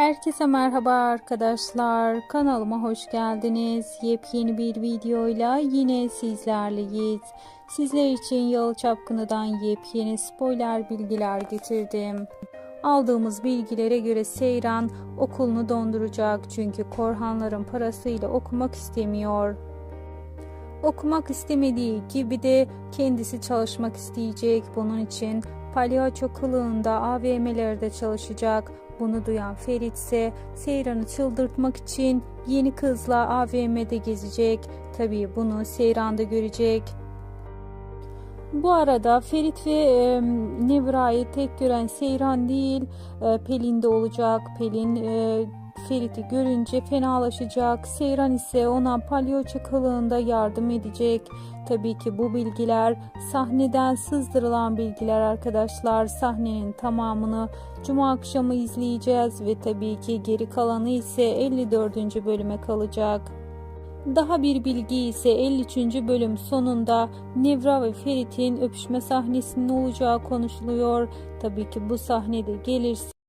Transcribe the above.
Herkese merhaba arkadaşlar. Kanalıma hoş geldiniz. Yepyeni bir videoyla yine sizlerleyiz. Sizler için Yalı Çapkını'dan yepyeni spoiler bilgiler getirdim. Aldığımız bilgilere göre Seyran okulunu donduracak çünkü Korhanların parasıyla okumak istemiyor. Okumak istemediği gibi de kendisi çalışmak isteyecek. Bunun için palyaço kılığında AVM'lerde çalışacak. Bunu duyan Ferit ise Seyran'ı çıldırtmak için yeni kızla AVM'de gezecek. Tabii bunu Seyran da görecek. Bu arada Ferit ve e, Nevra'yı tek gören Seyran değil e, Pelin de olacak. Pelin e, Ferit'i görünce fenalaşacak. Seyran ise ona palyaço kılığında yardım edecek. Tabii ki bu bilgiler sahneden sızdırılan bilgiler arkadaşlar. Sahnenin tamamını cuma akşamı izleyeceğiz ve tabii ki geri kalanı ise 54. bölüme kalacak. Daha bir bilgi ise 53. bölüm sonunda Nevra ve Ferit'in öpüşme sahnesinin olacağı konuşuluyor. Tabii ki bu sahnede gelirse